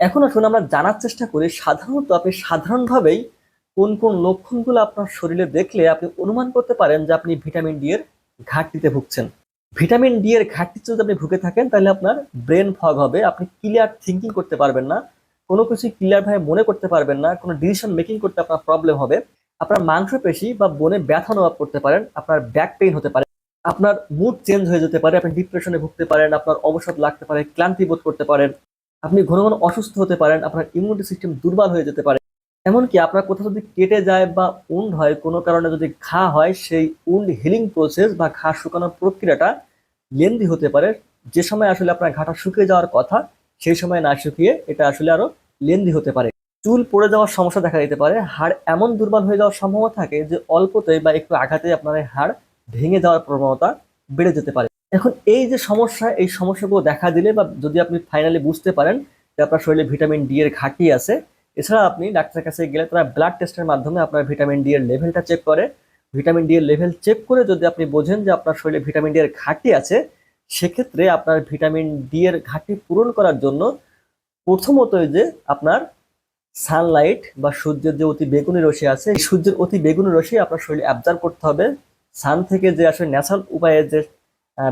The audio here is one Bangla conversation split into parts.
এখন আসুন আমরা জানার চেষ্টা করি, সাধারণত আপনি সাধারণভাবেই কোন কোন লক্ষণগুলো আপনার শরীরে দেখলে আপনি অনুমান করতে পারেন যে আপনি ভিটামিন ডি এর ঘাটতিতে ভুগছেন। ভিটামিন ডি এর ঘাটতিতে যদি আপনি ভুগে থাকেন, তাহলে আপনার ব্রেন ফগ হবে, আপনি ক্লিয়ার থিঙ্কিং করতে পারবেন না, কোনো কিছু ক্লিয়ার ভাবে মনে করতে পারবেন না, কোনো ডিসিশন মেকিং করতে আপনার প্রবলেম হবে। আপনার মাংসপেশি বা বনে ব্যথা অনুভব করতে পারেন, আপনার ব্যাক পেইন হতে পারে, আপনার মুড চেঞ্জ হয়ে যেতে পারে, আপনি ডিপ্রেশনে ভুগতে পারেন, আপনার অবসাদ লাগতে পারে, ক্লান্তি বোধ করতে পারেন। আপনি ঘন ঘন অসুস্থ হতে পারেন, আপনার ইমিউনিটি সিস্টেম দুর্বল হয়ে যেতে পারে। এমনকি আপনার কোথাও যদি কেটে যায় বা উন্ড হয়, কোনো কারণে যদি ঘা হয়, সেই উন্ড হিলিং প্রসেস বা ঘা শুকানোর প্রক্রিয়াটা লেন্দি হতে পারে। যে সময় আসলে আপনার ঘাটা শুকিয়ে যাওয়ার কথা, সেই সময় না শুকিয়ে এটা আসলে আরও লেন্দি হতে পারে। চুল পড়ে যাওয়ার সমস্যা দেখা দিতে পারে। হাড় এমন দুর্বল হয়ে যাওয়ার সম্ভাবনা থাকে যে অল্পতে বা একটু আঘাতে আপনার হাড় ভেঙে যাওয়ার প্রবণতা বেড়ে যেতে পারে। এখন এই যে সমস্যা, এই সমস্যাগুলো দেখা দিলে বা যদি আপনি ফাইনালি বুঝতে পারেন যে আপনার শরীরে ভিটামিন ডি এর ঘাটতি আছে, এছাড়া আপনি ডাক্তারের কাছে গেলে তারা ব্লাড টেস্টের মাধ্যমে আপনার ভিটামিন ডি এর লেভেলটা চেক করে। ভিটামিন ডি এর লেভেল চেক করে যদি আপনি বোঝেন যে আপনার শরীরে ভিটামিন ডি এর ঘাটতি আছে, সেক্ষেত্রে আপনার ভিটামিন ডি এর ঘাটতি পূরণ করার জন্য প্রথমত যে আপনার সানলাইট বা সূর্যের যে অতি বেগুনি রশ্মি আছে সূর্যের অতি বেগুনি রশ্মি আপনার শরীরে অ্যাবজার্ভ করতে হবে। সান থেকে যে আসলে ন্যাচারাল উপায়ে যে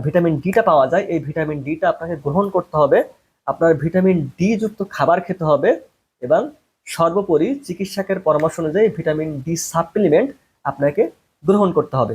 ভিটামিন ডিটা পাওয়া যায়। এই ভিটামিন ডিটা আপনাকে গ্রহণ করতে হবে। আপনার ভিটামিন ডি যুক্ত খাবার খেতে হবে এবং সর্বোপরি চিকিৎসকের পরামর্শ অনুযায়ী ভিটামিন ডি সাপ্লিমেন্ট আপনাকে গ্রহণ করতে হবে।